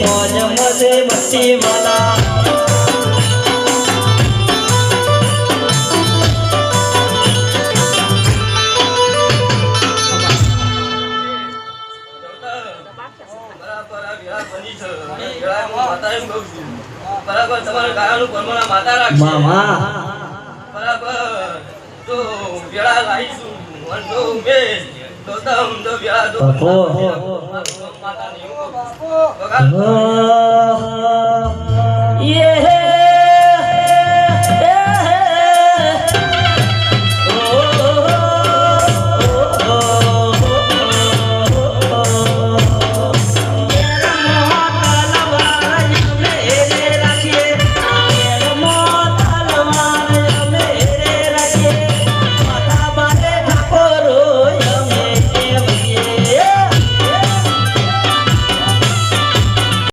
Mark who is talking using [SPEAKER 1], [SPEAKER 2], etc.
[SPEAKER 1] મોજ મજે બત્તી વાલા
[SPEAKER 2] બરાબર તમારા ગાયાનું પરમાણા માતા રાખશે.
[SPEAKER 1] મામા
[SPEAKER 2] બરાબર તો વેળા લાવીશું. જો જો
[SPEAKER 1] બાપો.
[SPEAKER 2] યે